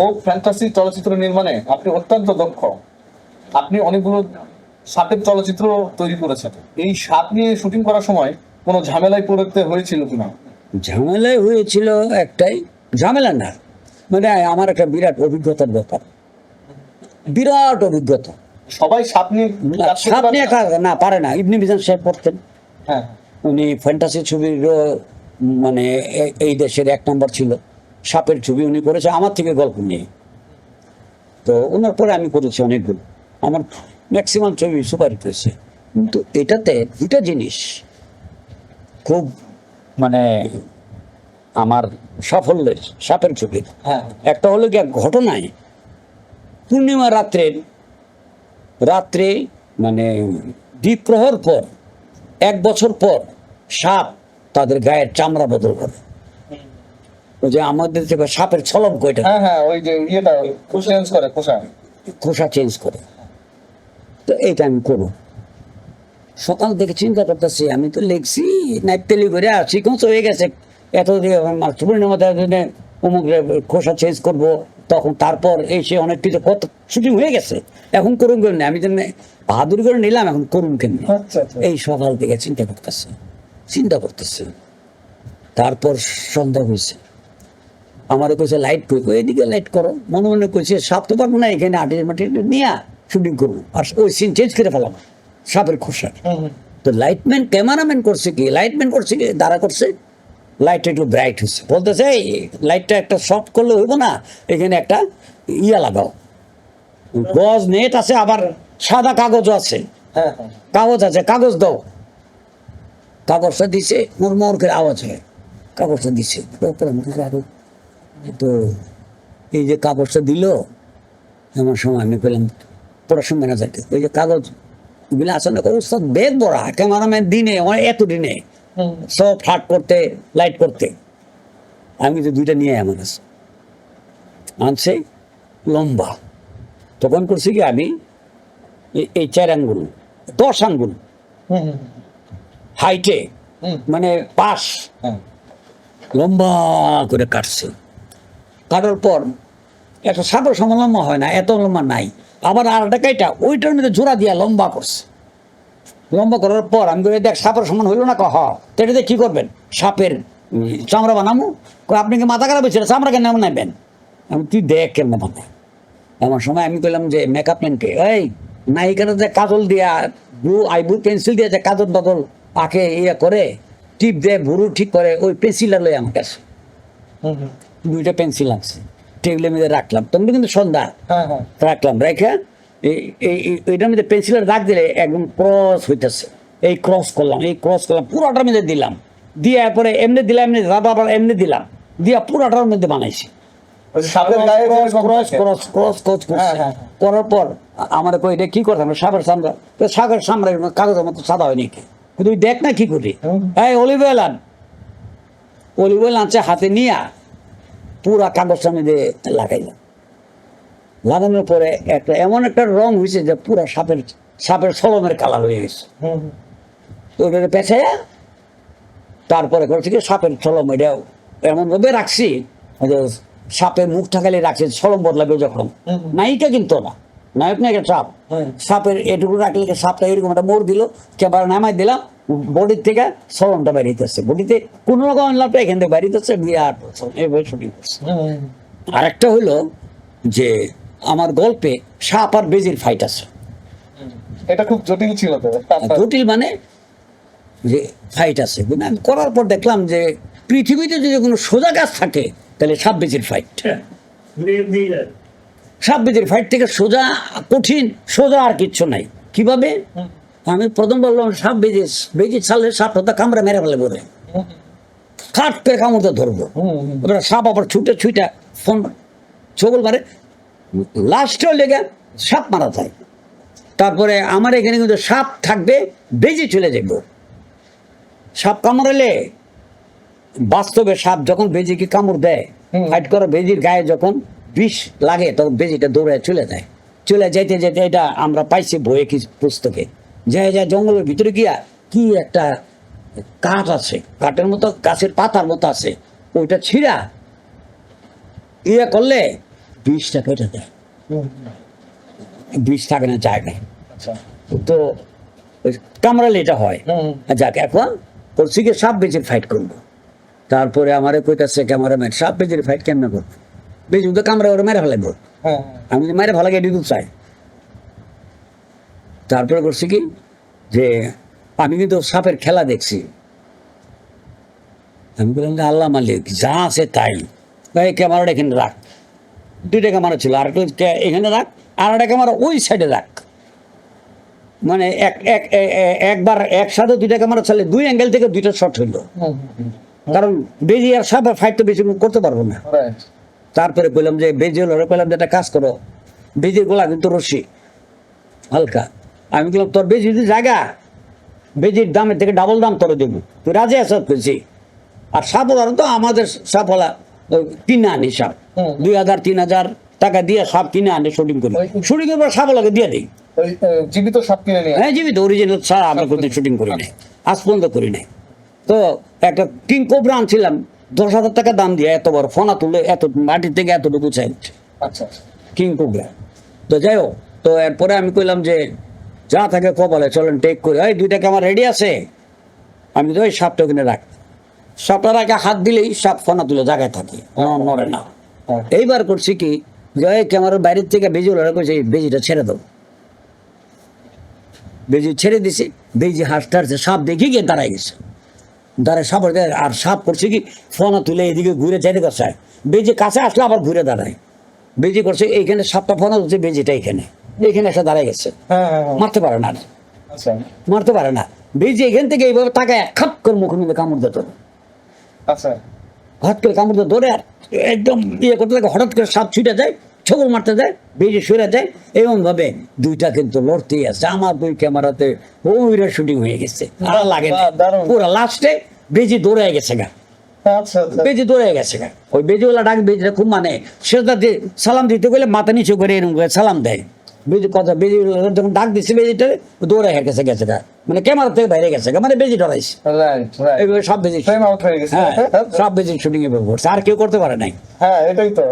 Folk fantasy চলচ্চিত্র নির্মাণে আপনি অত্যন্ত দক্ষ। আপনি অনেকগুলো সাপের চলচ্চিত্র তৈরি করেছেন। এই সাপ নিয়ে শুটিং করার সময় কোনো ঝামেলায় পড়তে হয়েছিল কিনা? ঝামেলায় হয়েছিল একটাই ঝামেলা না। মানে আমার একটা বিরাট অভিজ্ঞতার ব্যাপার। বিরাট অভিজ্ঞতা। সবাই সাপ নিয়ে সাপ নিয়ে না? পারে না। ইবনে বিজান সাহেব পড়তেন। হ্যাঁ। উনি ফ্যান্টাসি ছবির মানে এই দেশের এক নম্বর ছিল। সাপের ছবি উনি করেছে আমার থেকে গল্প নিয়ে। তো ওনার পরে আমি করেছি অনেকগুলো। আমার ম্যাক্সিমাম ছবি সুপারহিট হয়েছে কিন্তু এটাতে দুটা জিনিস খুব মানে আমার সাফল্যের সাপের ছবির হ্যাঁ। একটা হলো কি এক ঘটনায় পূর্ণিমা রাত্রের রাত্রে মানে দ্বীপ্রহর পর এক বছর পর সাপ তাদের গায়ের চামড়া বদল করে। যে আমাদের থেকে সাপের কয়টা? হ্যাঁ হ্যাঁ ওই যে ইয়েটা চেঞ্জ করে খোসা। খোসা চেঞ্জ করে। তো এইটা আমি করব। সকাল থেকে চিন্তা করতেছি আমি তো লিখছি নাইতেলি করে হয়ে গেছে। এত পূর্ণিমা অমুক খোসা চেঞ্জ করব তখন তারপর এসে অনেক কিছু কত শুটিং হয়ে গেছে। এখন করুন কেন আমি তো বাহাদুর করে নিলাম এখন করুন কেন? আচ্ছা আচ্ছা। এই সকাল থেকে চিন্তা করতেছে চিন্তা করতেছে। তারপর সন্ধ্যা হয়েছে। আমার কইছে লাইট কই কই? এদিকে লাইট করো। মনে মনে কইছে সাপ তো পারব না এখানে আটের মাটি নিয়ে শুটিং করব। আর ওই সিন চেঞ্জ করে ফেলাম সাপের খোসা। তো লাইটম্যান ক্যামেরাম্যান করছে কি? লাইটম্যান করছে কি? দাঁড়া করছে। লাইটটা একটু ব্রাইট হচ্ছে। বলতেছে এই লাইটটা একটা সফট করলে হইব না এখানে একটা ইয়া লাগাও। গজ নেট আছে আবার সাদা কাগজও আছে। হ্যাঁ হ্যাঁ। কাগজ আছে কাগজ দাও। কাগজটা দিছে মোর মোর করে আওয়াজ হয়। কাগজটা দিছে তারপরে আমি বলছি, আরে, তো এই যে কাগজটা দিল এমন সময় আমি পেলাম পড়াশোনা ম্যানেজারকে। ওই যে কাগজগুলো আছে না ওস্তাদ বেগ বড়া ক্যামেরাম্যান দিনে আমার এত দিনে সব ফ্লাট করতে লাইট করতে। আমি তো দুইটা নিয়ে আমার কাছে। আনছে লম্বা। তখন করছি কি আমি এই চার আঙ্গুল দশ আঙ্গুল। হাইটে মানে পাশ। লম্বা করে কাটছে। কাটার পর একটা সাপের সমান লম্বা হয় না এত লম্বা নাই। আবার আর একটা কাইটা ওইটার মধ্যে জোড়া দিয়া লম্বা করছে। লম্বা করার পর আমি কই, দেখ সাপের সমান হইল না কহ তো এটাতে কি করবেন? সাপের চামড়া বানামো। আপনি কি মাথা খারাপ হয়েছিল? চামড়া কেন নেবেন আমি তুই দেখ কেমন বানায় এমন সময় আমি কইলাম যে মেকআপ ম্যানকে এই নায়িকাটা যে কাজল দিয়া ব্লু আইব্রু পেন্সিল দিয়ে যে কাজল বদল আঁকে ইয়ে করে টিপ দেয় ভুরু ঠিক করে ওই পেন্সিলটা লই আমার কাছে। দুইটা পেন্সিল আছে টেবিলের মধ্যে রাখলাম। তোমরা কিন্তু সন্ধ্যা। হ্যাঁ হ্যাঁ। রাখলাম রেখে এই- এই- এই- এইটার মধ্যে পেন্সিলের দাগ দিলে একদম ক্রস হইতেছে। এই ক্রস করলাম এই ক্রস করলাম পুরোটার মধ্যে দিলাম। দিয়ে এরপরে এমনি দিলাম এমনি আবার এমনি দিলাম। দিয়া পুরোটার মধ্যে বানাইছি। হ্যাঁ। করার পর আমার কই এটা কি করতাম সাগর সামরা সাগর সামরা কাগজের মতো সাদা হয় কিন্তু তুই দেখ না কি করি। এই অলিভ অয়েল আন। অলিভ অয়েল আনছে হাতে নিয়ে। পুরা কাগজটা মধ্যে লাগাইলাম লাগানোর পরে একটা এমন একটা রং হয়েছে যে পুরা সাপের সাপের সলমের কালার হয়ে গেছে। তো ওটাকে পেঁচাইয়া তারপরে করছি কি সাপের সলম এটা এমনভাবে রাখছি যে সাপের মুখ ঠাকালে রাখছি সলম বদলাবে যখন। নায়িকা কিন্তু না নায়ক নায়িকা সাপ হুম। সাপের এটুকু রাখলে সাপটা এরকম একটা মোড় দিল ক্যামেরা নামাই দিলাম বডির থেকে সলমটা বেরিয়েছে বডিতে কোনো রকম লাভটা এখান থেকে বেরিয়েছে বিরাট এইভাবে শুটিং করছে। আরেকটা হলো যে আমার গল্পে সাপ আর বেজির ফাইট আছে। এটা খুব জটিল ছিল জটিল মানে যে ফাইট আছে। কিন্তু আমি করার পর দেখলাম যে পৃথিবীতে যদি কোনো সোজা গাছ থাকে তাহলে সাপ বেজির ফাইট সাপ বেজির ফাইট থেকে সোজা কঠিন সোজা আর কিচ্ছু নাই। কীভাবে? হুম। প্রথম বললাম সাপ বেজি বেজি ছাড়লে সাপটা কামড়ে মেরে ফেলে বলে কাট করে কামড়তে ধরবো। এবার সাপ আবার ছুটে ছুটে ফোন ছবল মারে। লাস্টে লেগে সাপ মারা যায়। তারপরে আমার এখানে কিন্তু সাপ থাকবে বেজে চলে যাব সাপ কামড়ালে বাস্তবে সাপ যখন বেজিকে কামড় দেয়। ফাইট করে বেজির গায়ে যখন বিষ লাগে তখন বেজিটা দৌড়ে চলে যায়। চলে যেতে যেতে এটা আমরা পাইছি বইয়ে কি পুস্তকে। যায় যায় জঙ্গলের ভিতরে গিয়া কি একটা কাঠ আছে কাঠের মতো গাছের পাতার মতো আছে ওইটা ছিঁড়া। ইয়ে করলে বিষটা কেটে দেয়। বিষ থাকে না জায়গায় আচ্ছা। তো ওই কামড়ালে এটা হয়। যাক এখন করছি কি সাপ বেজের ফাইট করব। তারপরে আমারে কইতাছে ক্যামেরাম্যান সাপ বেজের ফাইট কেমনে করব? বেজু তো কামড়ে ওরা মেরে ফেলাইবো। হ্যাঁ আমি যদি মেরে ফেলাকে এটুকু চাই। তারপরে করছি কি? যে আমি কিন্তু সাপের খেলা দেখছি। আমি বললাম যে আল্লাহ মালিক যা আছে তাই। এই ক্যামেরাটা এখানে রাখ। দুইটা ক্যামেরা ছিল আর এখানে রাখ আর একটা ক্যামেরা ওই সাইডে রাখ। মানে এক এক একবার একসাথে দুইটা ক্যামেরা চালে দুই অ্যাঙ্গেল থেকে দুইটা শট হইল। কারণ বেজি আর সাপের ফাইট তো বেশি করতে পারব না। তারপরে বললাম যে বেজি হলো বললাম যে একটা কাজ করো। বেজির গোলা কিন্তু রশি হালকা। আমি বললাম তোর বেজি যদি জায়গা বেজির দামের থেকে ডাবল দাম তোর দেবো। তুই রাজি আস পেয়েছি আর সাপ তো আমাদের ওই কিনে আনি সাপ দুই হাজার তিন হাজার টাকা দিয়ে সাপ কিনে আনে শুটিং করি। শুটিং এর পর সাপওয়ালাকে দিয়ে দিই। জীবিত সাপ কিনে নিয়ে হ্যাঁ জীবিত অরিজিনাল ছাড়া আমরা কোনো শুটিং করি নাই আজ পর্যন্ত করি নাই তো একটা কিং কোবরা আনছিলাম দশ হাজার টাকা দাম দিয়ে এত বড় ফোনা তুলে এত মাটির থেকে এতটুকু চাই আচ্ছা কিং কোবরা তো যাই হোক তো এরপরে আমি কইলাম যে যা থাকে কপালে চলেন টেক করে। ওই দুইটা আমার রেডি আছে? আমি তো ওই সাপটা ওখানে রাখ। সাপটার আগে হাত দিলেই সাপ ফোনা তুলে জায়গায় থাকে। নড়ে না। এইবার করছি কি? যে ওই ক্যামেরার বাইরের থেকে বেজি ওরা করছে "এই বেজিটা ছেড়ে দাও। বেজি ছেড়ে দিছে। বেজি হাসতে হাসতে সাপ দেখি গিয়ে দাঁড়াই গেছে। দাঁড়ায় সাপ আর সাপ করছে কি? ফোনা তুলে এদিকে ঘুরে চাইতে করছে। বেজি কাছে আসলে আবার ঘুরে দাঁড়ায়। বেজি করছে, এইখানে সাপটা ফোনা তুলছে, বেজিটা এখানে। এইখানে এসে দাঁড়ায় গেছে। হ্যাঁ হ্যাঁ হ্যাঁ। মারতে পারে না আচ্ছা। মারতে পারে না। বেজি এখান থেকে এইভাবে তাকায় খাপ করে মুখের মধ্যে কামড় দিত আচ্ছা। হঠাৎ করে কামড় দিয়ে ধরে আর একদম ইয়ে করতে থাকে হঠাৎ করে সাপ ছুটে যায় ছবল মারতে যায় বেজে সরে যায় এমন ভাবে দুইটা কিন্তু লড়তেই আছে। আমার দুই ক্যামেরাতে ওইরা শুটিং হয়ে গেছে। আর লাগে। পুরো লাস্টে বেজি দৌড়ে গেছে গা। আচ্ছা বেজি দৌড়ে গেছে গা। ওই বেজিওয়ালা ডাক বেজিটা খুব মানে সেটা সালাম দিতে গেলে মাথা নিচু করে এরকম করে সালাম দেয়। বেজি কথা বেজি যখন ডাক দিচ্ছে বেজিটা দৌড়ে হেঁটে গেছে গেছে গা। মানে ক্যামেরা থেকে বাইরে গেছে গা মানে বেজি ডরাইছে সব বেজি হ্যাঁ সব বেজি শুটিং এ করছে আর কেউ করতে পারে নাই। হ্যাঁ এটাই তো।